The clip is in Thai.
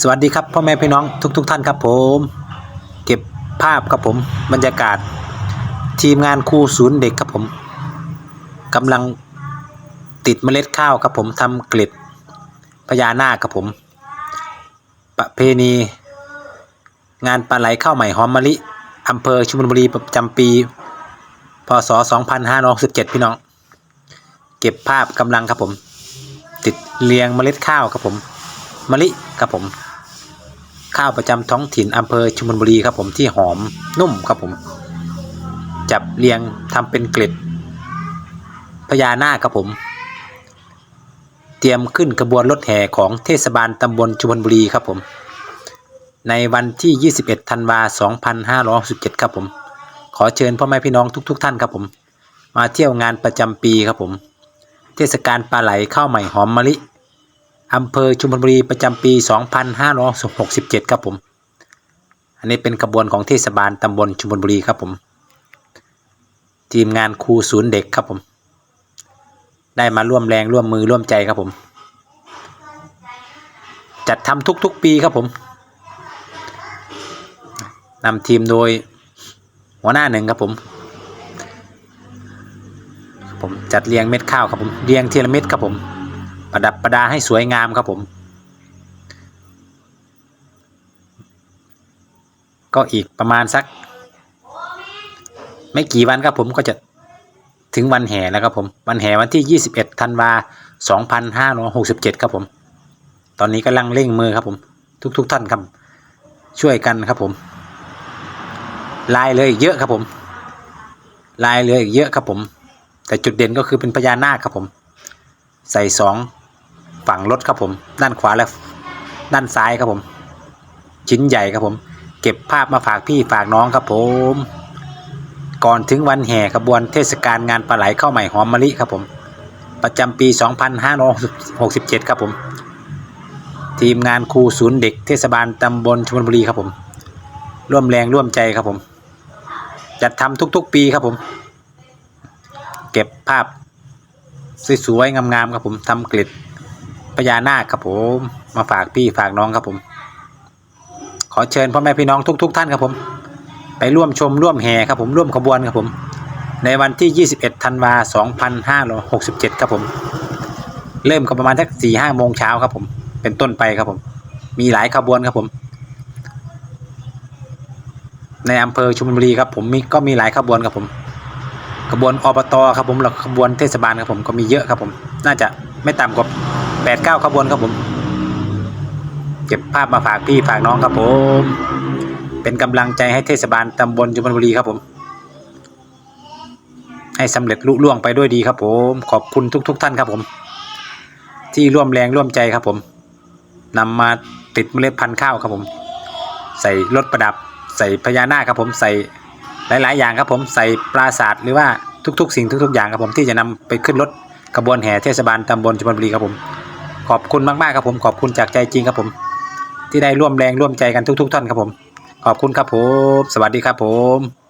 สวัสดีครับพ่อแม่พี่น้องทุกๆทท่านครับผม เก็บภาพครับผมบรรยากาศ ทีมงานครูศูนย์เด็กครับผมกำลังติดเมล็ดข้าวครับผมทำเกล็ดพญานาคครับผม ประเพณี งานปลาไหลข้าวใหม่หอมมะลิอำเภอชุมพลบุรีประจำปี พศ 2517 พี่น้อง เก็บภาพกำลังครับผม ติดเรียงเมล็ดข้าวครับผม มะลิครับผม ข้าวประจำท้องถิ่นอำเภอชุมพลบุรีครับผมที่หอมนุ่มครับผม จับเรียงทำเป็นเกล็ดพญานาคครับผม เตรียมขึ้นกระบวนรถแห่ของเทศบาลตำบลชุมพลบุรีครับผม ในวันที่ 21 ธันวาคม2567 ครับผม ขอเชิญพ่อแม่พี่น้องทุก ๆ ท่านครับผม มาเที่ยวงานประจำปีครับผม เทศกาลปลาไหลข้าวใหม่หอมมะลิ อำเภอชุมพลบุรีประจำปี 2567 ครับผม อันนี้เป็นขบวนของเทศบาลตำบลชุมพลบุรีครับผม ทีมงานครูศูนย์เด็กครับผม ได้มาร่วมแรงร่วมมือร่วมใจครับผม จัดทำทุกๆปีครับผมนำทีมโดยหัวหน้าหนึ่งครับผม ผมจัดเรียงเม็ดข้าวครับผม เรียงทีละเม็ดครับผม ประดับประดาให้สวยงามครับผม ก็อีกประมาณสัก ไม่กี่วันครับผมก็จะถึงวันแห่แล้วครับผม วันแห่วันที่ 21ธันวา2567 ครับผม ตอนนี้กำลังเร่งมือครับผม ทุกๆทท่านครับ ช่วยกันครับผม ลายเลยเยอะครับผม ลายเลยเยอะครับผม แต่จุดเด่นก็คือเป็นพญานาคครับผม ใส่สอง ฝั่งรถครับผม ด้านขวาและด้านซ้ายครับผม ชิ้นใหญ่ครับผม เก็บภาพมาฝากพี่ฝากน้องครับผม ก่อนถึงวันแห่ขบวนเทศกาลงานปลาไหลเข้าใหม่หอมมะลิครับผม ประจำปี 2567 ครับผม ทีมงานครูศูนย์เด็กเทศบาลตำบลชุมพลบุรีครับผม ร่วมแรงร่วมใจครับผม จัดทำทุกๆปีครับผม เก็บภาพสวยๆงามๆครับผมทำเกล็ด พญานาคครับผม มาฝากพี่ฝากน้องครับผม ขอเชิญพ่อแม่พี่น้องทุกๆท่านครับผม ไปร่วมชมร่วมแห่ครับผมร่วมขบวนครับผม ในวันที่ 21ธันวาคม2567 ครับผม เริ่มก็ประมาณสัก4 5โมงเช้าครับผม เป็นต้นไปครับผม มีหลายขบวนครับผม ในอำเภอชุมบุรีครับผมมีก็มีหลายขบวนครับผมขบวนอบตครับผมแล้วขบวนเทศบาลครับผมก็มีเยอะครับผม น่าจะไม่ต่ำกว่า แปดเก้าขบวนครับผม เก็บภาพมาฝากพี่ฝากน้องครับผม เป็นกำลังใจให้เทศบาลตำบลจุมบุรีครับผม ให้สำเร็จลุล่วงไปด้วยดีครับผม ขอบคุณทุก ๆท่านครับผม ที่ร่วมแรงร่วมใจครับผมนำมาติดเมล็ดพันธุ์ข้าวครับผม ใส่รถประดับ ใส่พญานาคครับผมใส่หลาย ๆ อย่างครับผมใส่ปราสาทหรือว่าทุก ๆ สิ่งทุก ๆ อย่างครับผมที่จะนำไปขึ้นรถกระบวนแห่เทศบาลตำบลจุมพลบุรีครับผม ขอบคุณมากๆครับผมขอบคุณจากใจจริงครับผม ที่ได้ร่วมแรงร่วมใจกันทุก ๆ ท่านครับผม ขอบคุณครับผม สวัสดีครับผม